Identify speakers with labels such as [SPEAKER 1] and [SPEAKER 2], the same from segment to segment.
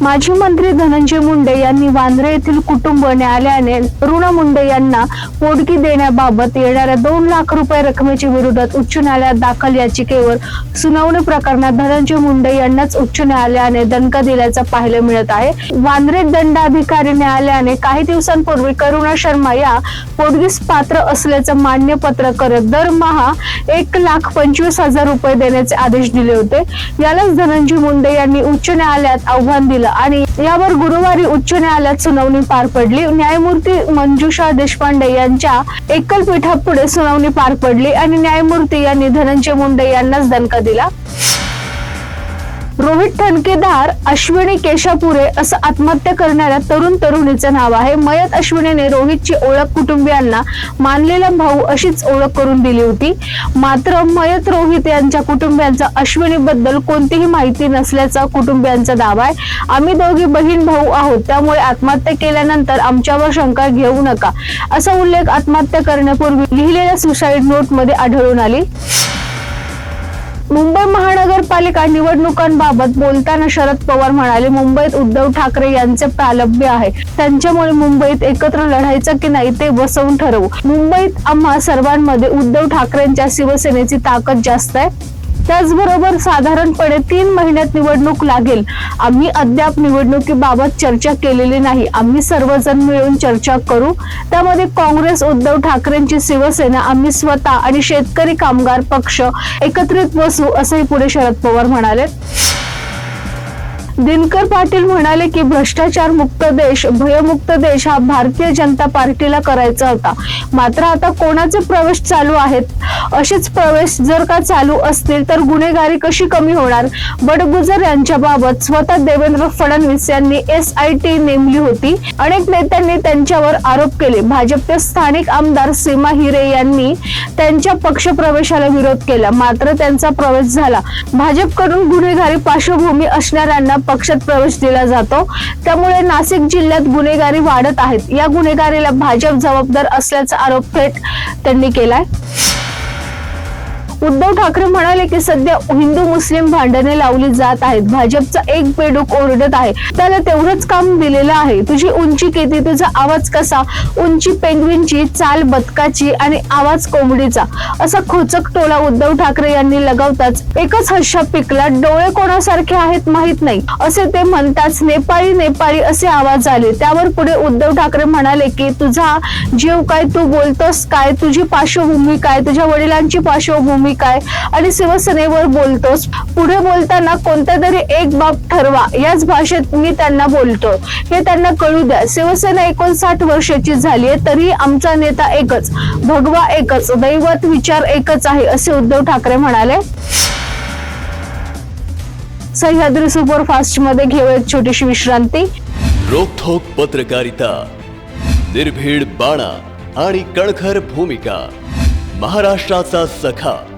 [SPEAKER 1] माजी मंत्री धनंजय मुंडे यांनी वांद्रे येथील कुटुंब न्यायालयाने ऋण मुंडे यांना पोटगी देण्याबाबत येणाऱ्या दोन लाख रुपये रकमेच्या विरोधात उच्च न्यायालयात दाखल याचिकेवर सुनावणी प्रकरणात धनंजय मुंडे यांनाच उच्च न्यायालयाने दणका दिल्याचं पाहायला मिळत आहे. वांद्रे दंडाधिकारी न्यायालयाने काही दिवसांपूर्वी करुणा शर्मा या पोटगीस पात्र असल्याचं मान्य पत्र करत दरमहा एक लाख पंचवीस हजार रुपये देण्याचे आदेश दिले होते. यालाच धनंजय मुंडे यांनी उच्च न्यायालयात आव्हान दिलं आणि यावर गुरुवारी उच्च न्यायालयात सुनावणी पार पडली. न्यायमूर्ती मंजुषा देशपांडे यांच्या एकल पीठापुढे सुनावणी पार पडली आणि न्यायमूर्ती यांनी धनंजय मुंडे यांनाच दणका दिला. रोहित ठणकेदार अश्विनी केशापुरे असं आत्महत्या करणाऱ्या तरुण तरुणीचं नाव आहे. मयत अश्विनीने रोहितची ओळख कुटुंबियांना मानलेला भाऊ अशीच ओळख करून दिली होती. मात्र मयत रोहित यांच्या कुटुंबियांचा अश्विनी बद्दल कोणतीही माहिती नसल्याचा कुटुंबियांचा दावा आहे. आम्ही दोघी बहीण भाऊ आहोत त्यामुळे आत्महत्या केल्यानंतर आमच्यावर शंका घेऊ नका असा उल्लेख आत्महत्या करण्यापूर्वी लिहिलेल्या सुसाईड नोटमध्ये आढळून आली. मुंबई महानगरपालिका निवडणुकांबाबत बोलताना शरद पवार म्हणाले मुंबईत उद्धव ठाकरे यांचे प्रालब्य आहे. त्यांच्यामुळे मुंबईत एकत्र लढायचं की नाही ते बसवून ठरवू. मुंबईत आम्हा सर्वांमध्ये उद्धव ठाकरेंच्या शिवसेनेची ताकद जास्त आहे. त्याचबरोबर साधारणपणे तीन महिन्यात निवडणूक लागेल. आम्ही अद्याप निवडणुकीबाबत चर्चा केलेली नाही. आम्ही सर्वजण मिळून चर्चा करू. त्यामध्ये काँग्रेस उद्धव ठाकरेंची शिवसेना आम्ही स्वतः आणि शेतकरी कामगार पक्ष एकत्रित बसू असंही पुढे शरद पवार म्हणाले. दिनकर पाटील म्हणाले की भ्रष्टाचार मुक्त देश भयमुक्त देश हा भारतीय जनता पार्टीला करायचा होता. मात्र आता कोणाचे प्रवेश चालू आहेत? असेच प्रवेश जर का चालू असतील तर गुन्हेगारी कशी कमी होणार? बडगुजर यांच्या बाबत स्वतः देवेंद्र फडणवीस यांनी एस आय टी नेमली होती. अनेक नेत्यांनी त्यांच्यावर आरोप केले. भाजपचे स्थानिक आमदार सीमा हिरे यांनी त्यांच्या पक्षप्रवेशाला विरोध केला. मात्र त्यांचा प्रवेश झाला. भाजपकडून गुन्हेगारी पार्श्वभूमी असणाऱ्यांना पक्षात प्रवेश दिला जातो. त्यामुळे नाशिक जिल्ह्यात गुन्हेगारी वाढत आहेत. या गुन्हेगारीला भाजप जबाबदार असल्याचा आरोप थेट त्यांनी केलाय. उद्धव ठाकरे म्हणाले की सध्या हिंदू मुस्लिम भांडणे लावली जात आहेत. भाजपचा एक बेडूक ओरडत आहे. त्याला तेवढंच काम दिलेलं आहे. तुझी उंची किती? तुझा आवाज कसा? उंची पेंग्विनची चाल बदकाची आणि आवाज कोंबडीचा. असा खोचक टोला उद्धव ठाकरे यांनी लगावताच एकच हशा पिकला. डोळे कोणासारखे आहेत माहीत नाही. असे ते म्हणताच नेपाळी नेपाळी असे आवाज आले. त्यावर पुढे उद्धव ठाकरे म्हणाले की तुझा जीव काय? तू बोलतोस काय? तुझी पार्श्वभूमी काय? तुझ्या वडिलांची पार्श्वभूमी काय? आणि शिवसेनेवर बोलतोस. पुढे बोलताना कोणत्या तरी एक बाब ठरवा. याच भाषेत मी त्यांना बोलतो. हे त्यांना कळू द्या. शिवसेना एकोणसाठ वर्षाची झाली आहे तरी आमचा नेता एकच. भगवा एकच. दैवत विचार एकच आहे असे उद्धव ठाकरे म्हणाले. सह्याद्री सुपरफास्टमध्ये घेऊ एक छोटीशी विश्रांती.
[SPEAKER 2] रोखोक पत्रकारिता निर्भीड बाणा आणि कणखर भूमिका. महाराष्ट्राचा सखा.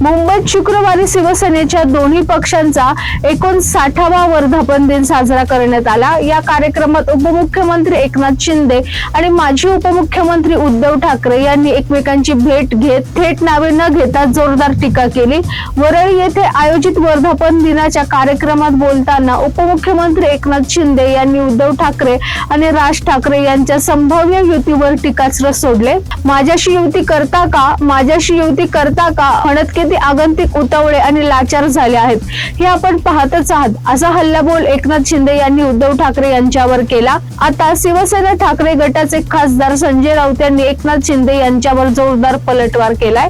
[SPEAKER 1] मुंबईत शुक्रवारी शिवसेनेच्या दोन्ही पक्षांचा एकोणसाठावा वर्धापन दिन साजरा करण्यात आला. या कार्यक्रमात उपमुख्यमंत्री एकनाथ शिंदे आणि माजी उपमुख्यमंत्री उद्धव ठाकरे यांनी एकमेकांची भेट घेत थेट नावे न घेता जोरदार टीका केली. वरळी येथे आयोजित वर्धापन दिनाच्या कार्यक्रमात बोलताना उपमुख्यमंत्री एकनाथ शिंदे यांनी उद्धव ठाकरे आणि राज ठाकरे यांच्या संभाव्य युतीवर टीकास्त्र सोडले. माझ्याशी युती करता का? माझ्याशी युती करता का? म्हणत किती आगंतिक उतावळे आणि लाचार झाले आहेत. हे आपण पाहतच आहात. असा हल्लाबोल एकनाथ शिंदे यांनी उद्धव ठाकरे यांच्यावर केला. आता शिवसेना ठाकरे गटाचे खासदार संजय राऊत यांनी एकनाथ शिंदे यांच्यावर जोरदार पलटवार केलाय.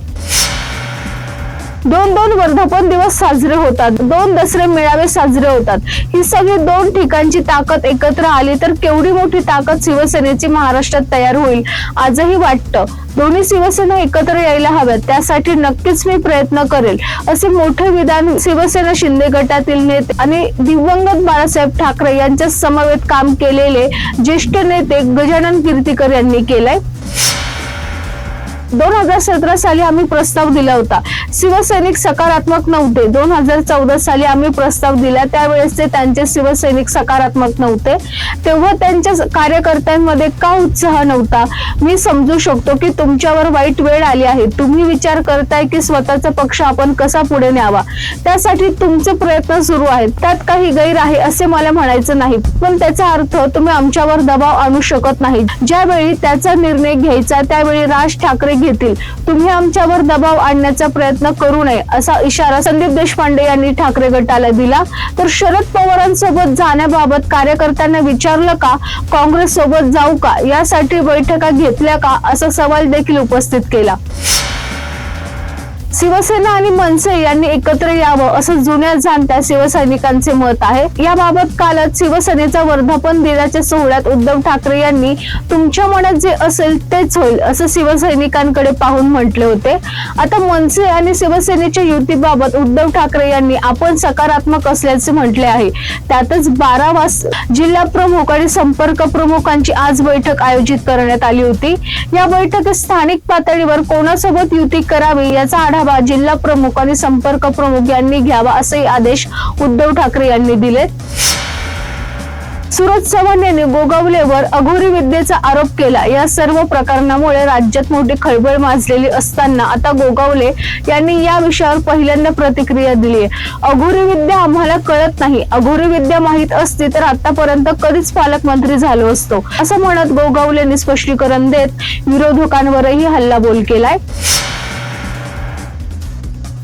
[SPEAKER 1] दोन दोन वर्धापन दिवस साजरे होतात. दोन दसरे मेळावे साजरे होतात. ही सगळी दोन ठिकाणची ताकद एकत्र आली तर केवढी मोठी ताकद शिवसेनेची महाराष्ट्रात तयार होईल आजही वाटतं. दोन्ही शिवसेना एकत्र यायला हव्यात. त्यासाठी नक्कीच मी प्रयत्न करेल. असे मोठे विधान शिवसेना शिंदे गटातील नेते आणि दिवंगत बाळासाहेब ठाकरे यांच्या समवेत काम केलेले ज्येष्ठ नेते गजानन कीर्तीकर यांनी केलंय. दोन हजार सतरा साली आम्ही प्रस्ताव दिला होता. शिवसैनिक सकारात्मक नव्हते. दोन हजार चौदा साली आम्ही प्रस्ताव दिला. त्यावेळेस ते त्यांचे शिवसैनिक सकारात्मक नव्हते. तेव्हा त्यांच्या कार्यकर्त्यांमध्ये का उत्साह नव्हता? मी समजू शकतो की तुमच्यावर वाईट वेळ आली आहे. तुम्ही विचार करताय की स्वतःचा पक्ष आपण कसा पुढे न्यावा? त्यासाठी तुमचे प्रयत्न सुरू आहेत. त्यात काही गैर आहे असे मला म्हणायचं नाही. पण त्याचा अर्थ तुम्ही आमच्यावर दबाव आणू शकत नाही. ज्यावेळी त्याचा निर्णय घ्यायचा त्यावेळी राज ठाकरे घेतील. तुम्ही आमच्यावर दबाव आणण्याचा प्रयत्न करू नये असा इशारा संदीप देशपांडे यांनी ठाकरे गटाला दिला. तर शरद पवारांसोबत जाण्याबाबत कार्यकर्त्यांना विचारलं का? काँग्रेस सोबत जाऊ का? यासाठी बैठका घेतल्या का? असा सवाल देखील उपस्थित केला. शिवसेना आणि मनसे यांनी एकत्र यावं असं जुन्या जाणत्या शिवसैनिकांचे मत आहे. याबाबत कालच शिवसेनेचा वर्धापन दिनाच्या सोहळ्यात उद्धव ठाकरे यांनी तुमच्या मनात जे असेल तेच होईल असं शिवसैनिकांकडे पाहून म्हटले होते. आता मनसे आणि शिवसेनेच्या युतीबाबत उद्धव ठाकरे यांनी आपण सकारात्मक असल्याचे म्हटले आहे. त्यातच बारा वास जिल्हा प्रमुख आणि संपर्क प्रमुखांची आज बैठक आयोजित करण्यात आली होती. या बैठकीत स्थानिक पातळीवर कोणासोबत युती करावी याचा आढावा जिल्हा प्रमुख आणि संपर्क प्रमुख यांनी घ्यावा असे आदेश उद्धव ठाकरे यांनी दिलेत. सुरज चव्हाण यांनी गोगावलेवर अघोरी विद्येचा आरोप केला. या सर्व प्रकरणामुळे राज्यात मोठी खळबळ माजलेली असताना आता गोगावले यांनी या विषयावर पहिल्यांदा प्रतिक्रिया दिली आहे अघोरी विद्या आम्हाला कळत नाही. अघोरी विद्या माहीत असती तर आतापर्यंत कधीच पालकमंत्री झालो असतो. असं म्हणत गोगावलेंनी स्पष्टीकरण देत विरोधकांवरही हल्लाबोल केलाय.